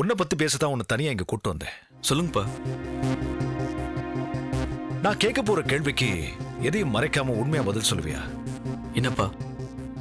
உன்னை பத்தி பேசத்தான் உன்னை தனியா இங்க கூட்டு வந்தேன். சொல்லுங்கப்பா. நான் கேட்க போற கேள்விக்கு எதையும் மறைக்காம உண்மையா பதில் சொல்லுவியா? என்னப்பா?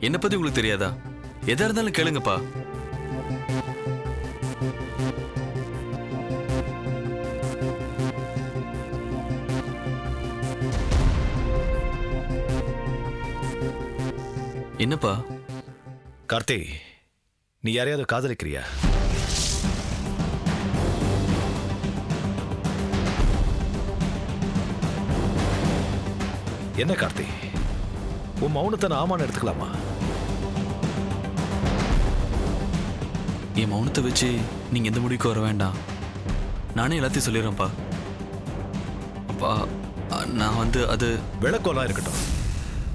என்ன பத்தி உங்களுக்கு தெரியாதா? எதா இருந்தாலும் கேளுங்கப்பா. என்னப்பா? கார்த்தி நீ யாரையாவது காதலிக்கிறியா? என்ன கார்த்தி? உன் மௌனத்தை நான் ஆமான்னு எடுத்துக்கலாமா? என் மௌனத்தை வச்சு நீங்க எந்த முடிவுக்கு வர வேண்டாம். நானே எல்லாத்தையும் சொல்லிடுறேன்ப்பா. அப்பா நான் வந்து அது விளக்கம்லாம் இருக்கட்டும்.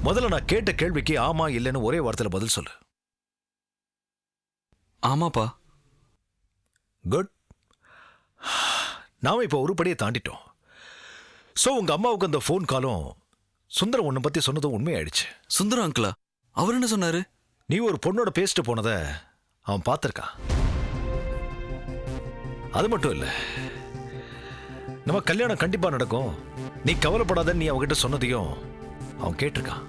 முதல்ல நான் கேட்ட கேள்விக்கு ஆமா இல்லைன்னு ஒரே வார்த்தையில பதில் சொல்லு. ஆமாப்பா. குட். நாம இப்போ உருப்படியை தாண்டிட்டோம். ஸோ உங்க அம்மாவுக்கு அந்த ஃபோன் காலும் சுந்தரம் உன்னை பத்தி சொன்னதும் உண்மையாயிடுச்சு. சுந்தரம் அங்கிளா? அவர் என்ன சொன்னாரு? நீ ஒரு பொண்ணோட பேசிட்டு போனதை அவன் பார்த்துருக்கான். அது மட்டும் இல்ல. நம்ம கல்யாணம் கண்டிப்பா நடக்கும். நீ கவலைப்படாதன்னு நீ அவகிட்ட சொன்னதையும் அவன் கேட்டிருக்கான்.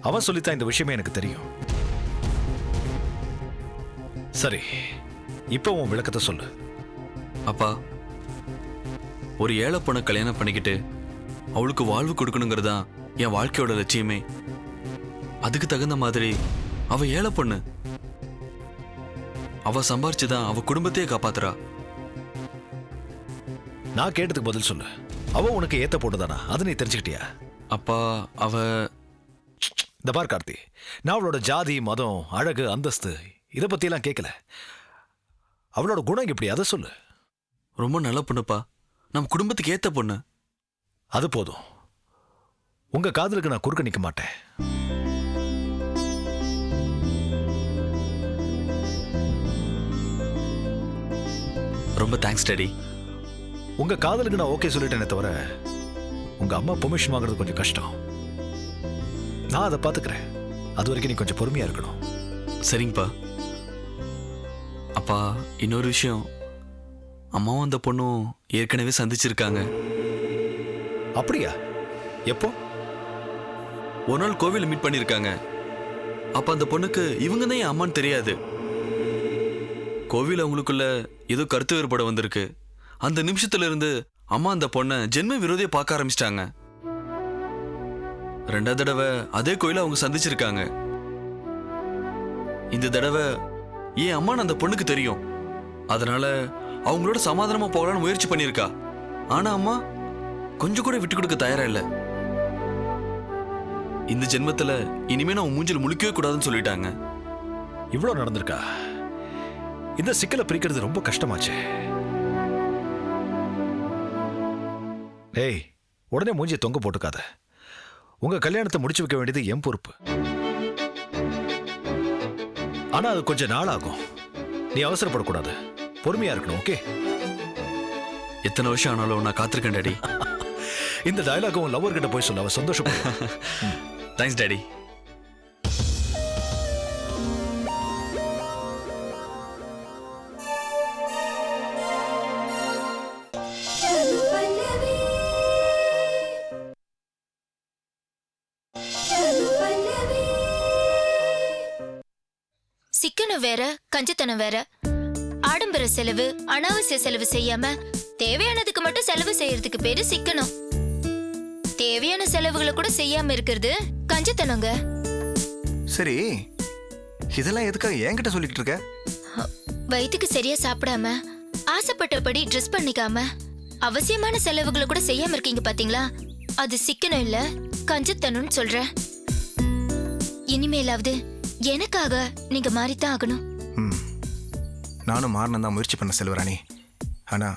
அவன் சொல்லித்தான் இந்த விஷயமே எனக்கு தெரியும். சரி இப்போ உன் விளக்கத்தை சொல்லு. அப்பா ஒரு ஏழை பொண்ணை கல்யாணம் பண்ணிக்கிட்டு அவளுக்கு வாழ்வு கொடுக்கணுங்கிறதா என் வாழ்க்கையோட லட்சியமே. அதுக்கு தகுந்த மாதிரி அவ ஏழை பொண்ணு. அவ சம்பாரிச்சுதான் அவ குடும்பத்தையே காப்பாத்துறா. நான் கேட்டதுக்கு பதில் சொல்லு. அவ உனக்கு ஏத்த போட்டுதானா? அதை நீ தெரிஞ்சுக்கிட்டியா? அப்பா அவ இந்த பார் கார்த்தி நான் அவளோட ஜாதி மதம் அழகு அந்தஸ்து இதை பத்தியெல்லாம் கேட்கல அவளோட குணம் எப்படி? அதை சொல்லு. ரொம்ப நல்ல பொண்ணுப்பா. நம்ம குடும்பத்துக்கு ஏத்த பொண்ணு. அது போதும். உங்க காதலுக்கு நான் குறுக்க நிக்க மாட்டேன். ரொம்ப தேங்க்ஸ் டாடி உங்க காதலுக்கு நான் ஓகே சொல்லிட்டேனே தவிர உங்க அம்மா பெர்மிஷன் வாங்குறது கொஞ்சம் கஷ்டம். நான் அதை பாத்துக்கிறேன். அது வரைக்கும் நீ கொஞ்சம் பொறுமையா இருக்கணும். சரிங்கப்பா. அப்பா இன்னொரு விஷயம். அம்மாவும் அந்த பொண்ணும் ஏற்கனவே சந்திச்சிருக்காங்க. அப்படியா? எப்போ? ஒரு நாள் கோவில் மீட் பண்ணியிருக்காங்க அப்ப அந்த பொண்ணுக்கு இவங்க தான் என் அம்மான்னு தெரியாது. கோவில் அவங்களுக்குள்ள ஏதோ கருத்து வேறுபாடு வந்திருக்கு. அந்த நிமிஷத்துல இருந்து அம்மா அந்த பொண்ணை ஜென்ம விரோதியை பார்க்க ஆரம்பிச்சிட்டாங்க. ரெண்டாவது தடவை அதே கோயில அவங்க சந்திச்சிருக்காங்க. இந்த தடவை என் அம்மான்னு அந்த பொண்ணுக்கு தெரியும். அதனால அவங்களோட சமாதானமா போகலான்னு முயற்சி பண்ணியிருக்கா. ஆனா அம்மா கொஞ்சம் கூட விட்டு கொடுக்க தயாரா இல்லை. இந்த ஜென்மத்துல இனிமே நான் மூஞ்சில முழிக்கவே கூடாதுன்னு சொல்லிட்டாங்க. இவ்வளவு நடந்திருக்கா? இந்த சிக்கலை பிரிக்கிறது ரொம்ப கஷ்டமாச்சே. ஏய் உடனே மூஞ்சியை தொங்க போட்டுக்காத. உங்க கல்யாணத்தை முடிச்சு வைக்க வேண்டியது என் பொறுப்பு. ஆனா அது கொஞ்சம் நாள் ஆகும். நீ அவசரப்படக்கூடாது. பொறுமையா இருக்கணும் ஓகே? எத்தனை வருஷம் ஆனாலும் நான் காத்திருக்கேன் டாடி. இந்த டயலாக் உன் லவர் கிட்ட போய் சொல்ல அவ சந்தோஷப்படுவா தேங்க்ஸ் டாடி சிக்கனம் வேற கஞ்சத்தனம் வேற. ஆடம்பர செலவு அனாவசிய செலவு செய்யாம தேவையானதுக்கு மட்டும் செலவு செய்யறதுக்கு பேரு சிக்கனம். தேவையான செலவுகளை கூட செய்யாம இருக்கிறது. கஞ்சத்தனங்க. சரி இதெல்லாம் எதுக்காக என்கிட்ட சொல்லிட்டு இருக்க? வயிற்றுக்கு சரியா சாப்பிடாம ஆசைப்பட்டபடி ட்ரெஸ் பண்ணிக்காம அவசியமான செலவுகளை கூட செய்யாம இருக்கீங்க பாத்தீங்களா? அது சிக்கனம் இல்ல கஞ்சத்தனம்னு சொல்றேன் இனிமேலாவது எனக்காக நீங்க மாறித்தான் ஆகணும். ம். நானும் மாறணும் தான் முயற்சி பண்ண செல்வராணி. ஆனால்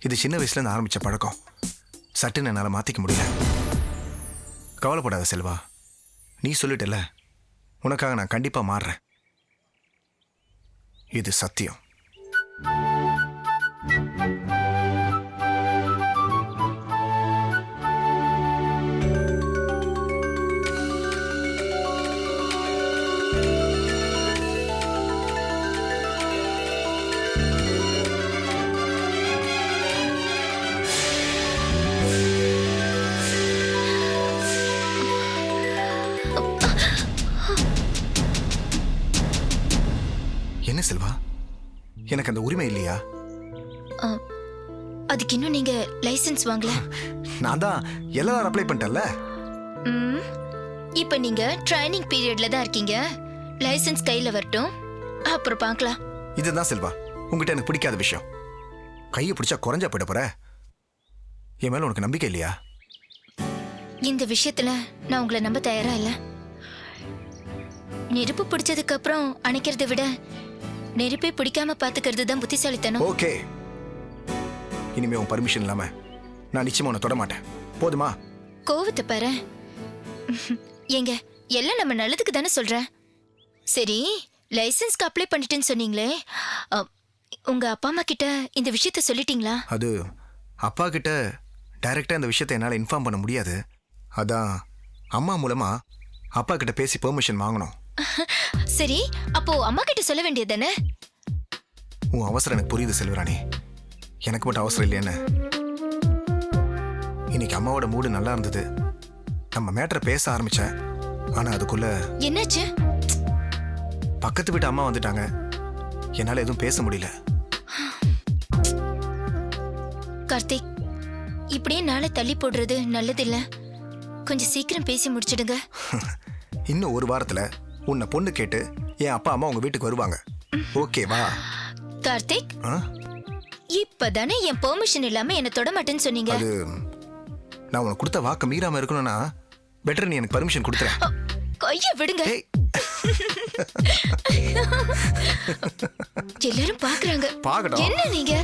இது சின்ன வயசுலேருந்து ஆரம்பித்த பழக்கம். சட்டுன்னு என்னால் மாற்றிக்க முடியல. கவலைப்படாத செல்வா. நீ சொல்லிட்டல உனக்காக நான் கண்டிப்பாக மாறுறேன். இது சத்தியம். எனக்கு அந்த உரிமை இல்லையா? அதுக்கு இன்னும் நீங்க லைசென்ஸ் வாங்கல? நான் தான் எல்லாரும் அப்ளை பண்ணிட்டேன்ல? இப்ப நீங்க ட்ரைனிங் பீரியட்ல தான் இருக்கீங்க. லைசென்ஸ் கையில வரட்டும். அப்புறம் பார்க்கலாம். இதுதான் செல்வா உங்ககிட்ட எனக்கு பிடிக்காத விஷயம். கையை பிடிச்சா குறைஞ்சா போயிட போற? என் மேல உனக்கு நம்பிக்கை இல்லையா? இந்த விஷயத்துல நான் உங்களை நம்ப தயாரா இல்ல. நெருப்பு பிடிச்சதுக்கு அப்புறம் அணைக்கிறதை விட நெருப்பே பிடிக்காம பாத்துக்கிறது தான் புத்திசாலித்தனம். ஓகே. இனிமே உன் பர்மிஷன் இல்லாம நான் நிச்சயமா உன்னை தொட மாட்டேன். போதுமா? கோவத்தை பாரு. ஏங்க எல்லாம் நம்ம நல்லதுக்கு தானே சொல்றேன் சரி லைசென்ஸ்க்கு அப்ளை பண்ணிட்டேன்னு சொன்னீங்களே. அ, உங்க அப்பா அம்மா கிட்ட இந்த விஷயத்த சொல்லிட்டீங்களா? அது அப்பா கிட்ட டைரக்டா இந்த விஷயத்தை என்னால் இன்ஃபார்ம் பண்ண முடியாது. அதான் அம்மா மூலமா அப்பா கிட்ட பேசி பெர்மிஷன் வாங்கணும். சரி அப்போ அம்மா கிட்ட சொல்ல வேண்டியது தானே உன் அவசரம் எனக்கு புரியுது செல்வராணி. எனக்கு மட்டும் அவசரம் இல்லையான்னு. இன்னைக்கு அம்மாவோட மூடு நல்லா இருந்தது. நம்ம மேட்டரை பேச ஆரம்பிச்சேன். ஆனா அதுக்குள்ள என்னாச்சு? பக்கத்து வீட்டு அம்மா வந்துட்டாங்க. என்னால எதுவும் பேச முடியல. கார்த்திக் இப்படியே நாளை தள்ளி போடுறது நல்லதில்ல. கொஞ்சம் சீக்கிரம் பேசி முடிச்சிடுங்க. இன்னும் ஒரு வாரத்துல உன்னை பொண்ணு கேட்டு என் அப்பா அம்மா உங்க வீட்டுக்கு வருவாங்க. ஓகேவா கார்த்திக்? ஆ? இப்பதானே என் பெர்மிஷன் இல்லாம என்ன தொட மாட்டேன்னு சொன்னீங்க? அது நான் உனக்கு கொடுத்த வாக்க மீறாம இருக்கணும்னா பெட்டர் நீ எனக்கு பர்மிஷன் கொடுத்துற அ, கைய விடுங்க. ஏய் எல்லாரும் பாக்குறாங்க. பார்க்கட்டும். என்ன நீங்க?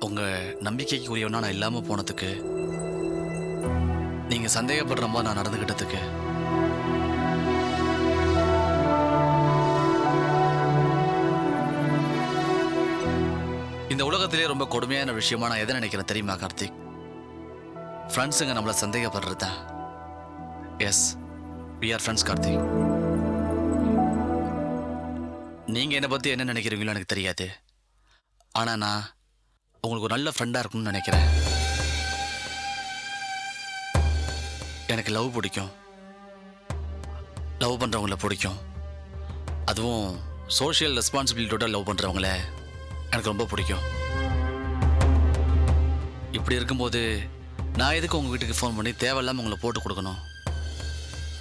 உங்க நம்பிக்கைக்கு உரியவனா நான் இல்லாம போனதுக்கு நீங்க சந்தேகப்படுற மாதிரி நான் நடந்துகிட்டதுக்கு. இந்த உலகத்திலே ரொம்ப கொடுமையான விஷயமா நான் எதை நினைக்கிறேன் தெரியுமா கார்த்திக்? ஃப்ரெண்ட்ஸுங்க நம்மளை சந்தேகப்படுறது தான். Yes we are friends Karthik. நீங்கள் என்னை பற்றி என்ன நினைக்கிறீங்களோ எனக்கு தெரியாது. ஆனால் நான் உங்களுக்கு ஒரு நல்ல ஃப்ரெண்டாக இருக்கணும்னு நினைக்கிறேன். எனக்கு லவ் பிடிக்கும். லவ் பண்ணுறவங்கள பிடிக்கும். அதுவும் சோஷியல் ரெஸ்பான்சிபிலிட்டியோட லவ் பண்ணுறவங்கள எனக்கு ரொம்ப பிடிக்கும். இப்படி இருக்கும்போது நான் எதுக்கு உங்கள் வீட்டுக்கு ஃபோன் பண்ணி தேவையில்லாமல் உங்களை போட்டு கொடுக்கணும்?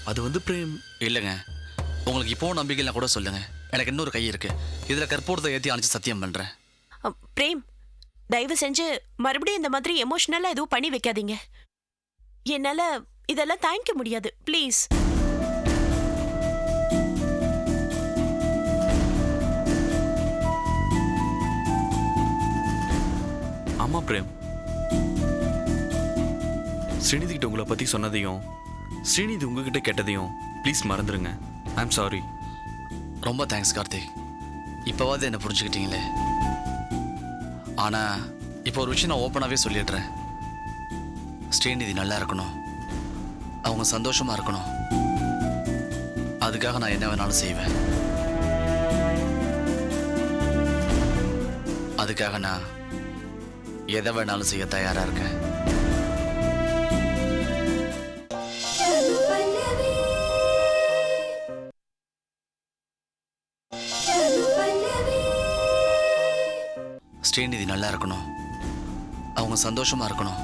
அது வந்து பிரேம். இல்லைங்க. உங்களுக்கு இப்போ நம்பிக்கைலாம் கூட சொல்லுங்கள் எனக்கு இன்னொரு கை இருக்குது இதில் கற்பூரத்தை ஏற்றி அணைச்சு சத்தியம் பண்ணுறேன் பிரேம் தயவு செஞ்சு மறுபடியும் இந்த மாதிரி எமோஷ்னலாக எதுவும் பண்ணி வைக்காதீங்க. என்னால் இதெல்லாம் தாங்கிக்க முடியாது. ப்ளீஸ் ஆமா பிரேம். ஸ்ரீநிதி கிட்ட உங்களை பத்தி சொன்னதையும் ஸ்ரீநிதி உங்ககிட்ட கேட்டதையும் ப்ளீஸ் மறந்துடுங்க ஐம் சாரி ரொம்ப தேங்க்ஸ் கார்த்திக். இப்போவாது என்ன புரிஞ்சுக்கிட்டீங்களே. ஆனா இப்போ ஒரு விஷயம் நான் ஓப்பனாகவே சொல்லிடுறேன். ஸ்ரீநிதி நல்லா இருக்கணும். அவங்க சந்தோஷமா இருக்கணும். அதுக்காக நான் என்ன வேணாலும் செய்வேன். அதுக்காக நான் எதை வேணாலும் செய்ய தயாரா இருக்கேன். ஸ்ரீநிதி நல்லா இருக்கணும். அவங்க சந்தோஷமா இருக்கணும்.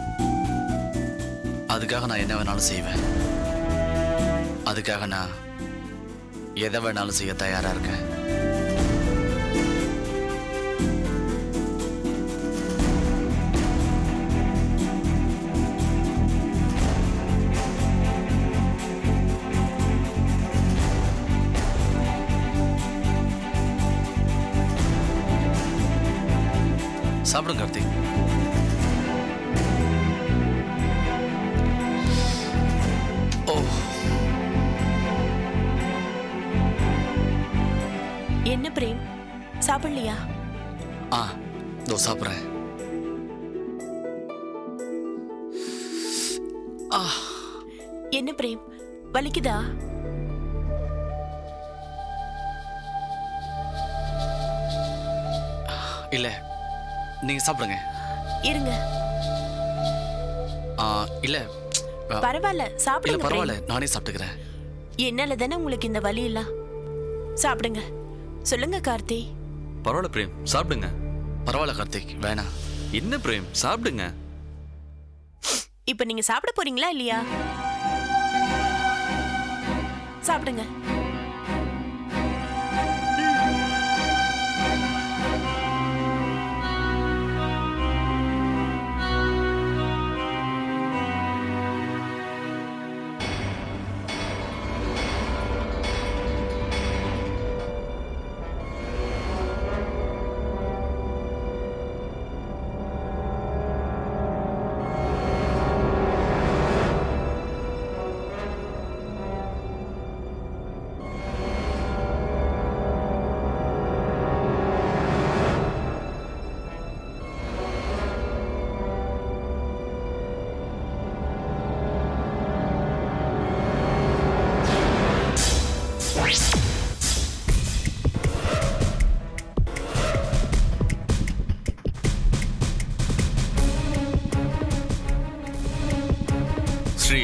அதுக்காக நான் என்ன வேணாலும் செய்வேன். அதுக்காக நான் எதை வேணாலும் செய்ய தயாரா இருக்கேன். சாப்பிடுங்க கார்த்திக். பிரேம் சாப்பிடலையா? ஆ இதோ சாப்பிட்றேன். என்ன பிரேம்? வலிக்குதா? இல்லை நீங்கள் சாப்பிடுங்க. இருங்க. இல்லை பரவாயில்ல சாப்பிடுங்க பரவாயில்ல. நானே சாப்பிட்டுக்கிறேன். என்னால தானே உங்களுக்கு இந்த வலி இல்ல சாப்பிடுங்க. சொல்லுங்க கார்த்தி. பரவாயில்ல பிரேம். சாப்பிடுங்க. பரவாயில்ல கார்த்திக். வேணாம் என்ன பிரேம்? சாப்பிடுங்க. இப்ப நீங்க சாப்பிட போறீங்களா இல்லையா? சாப்பிடுங்க. শ্রী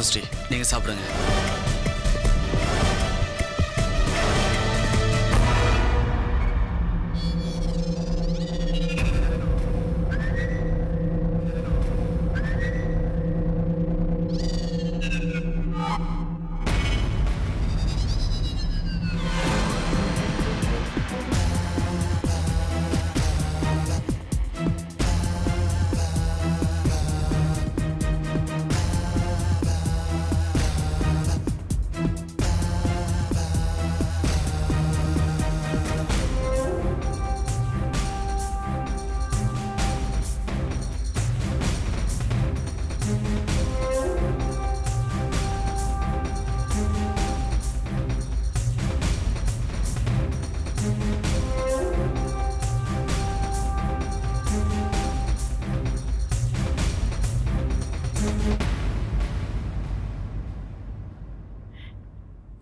போதும் ஸ்ரீ நீங்க சாப்பிடுங்க.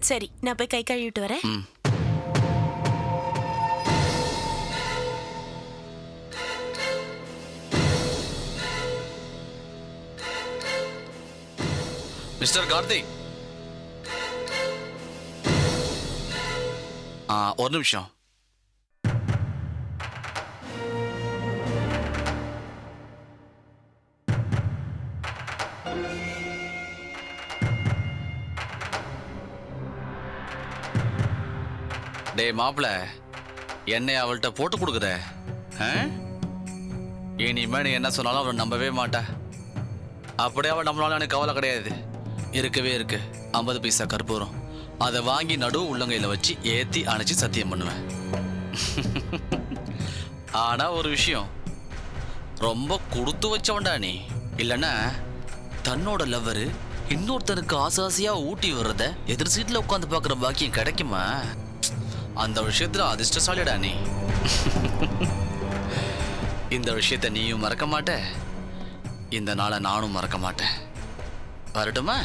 சரி நான் போய் கை கழுவிட்டு வரேன். ம். மிஸ்டர் கார்த்திக் ஆ ஒரு நிமிஷம். டேய் மாப்பிள என்னை அவள்கிட்ட போட்டு கொடுக்குற இனிமே நீ என்ன சொன்னாலும் அவளை நம்பவே மாட்டா. அப்படியே அவள் நம்மளால எனக்கு கவலை கிடையாது. இருக்கவே இருக்கு. ஐம்பது பைசா கற்பூரம். அதை வாங்கி நடு உள்ளங்கையில் வச்சு ஏற்றி அணைச்சி சத்தியம் பண்ணுவேன். ஆனால் ஒரு விஷயம். ரொம்ப கொடுத்து வச்சவன்டா நீ. இல்லைன்னா தன்னோட லவ்வரு இன்னொருத்தனுக்கு ஆசை ஊட்டி வர்றத எதிர் சீட்டில் உட்காந்து பார்க்குற பாக்கியம் கிடைக்குமா? அந்த விஷயத்தில் அதிர்ஷ்டசாலிடா நீ. இந்த விஷயத்த நீயும் மறக்க மாட்ட. இந்த நாளை நானும் மறக்க மாட்டேன். வரட்டுமா?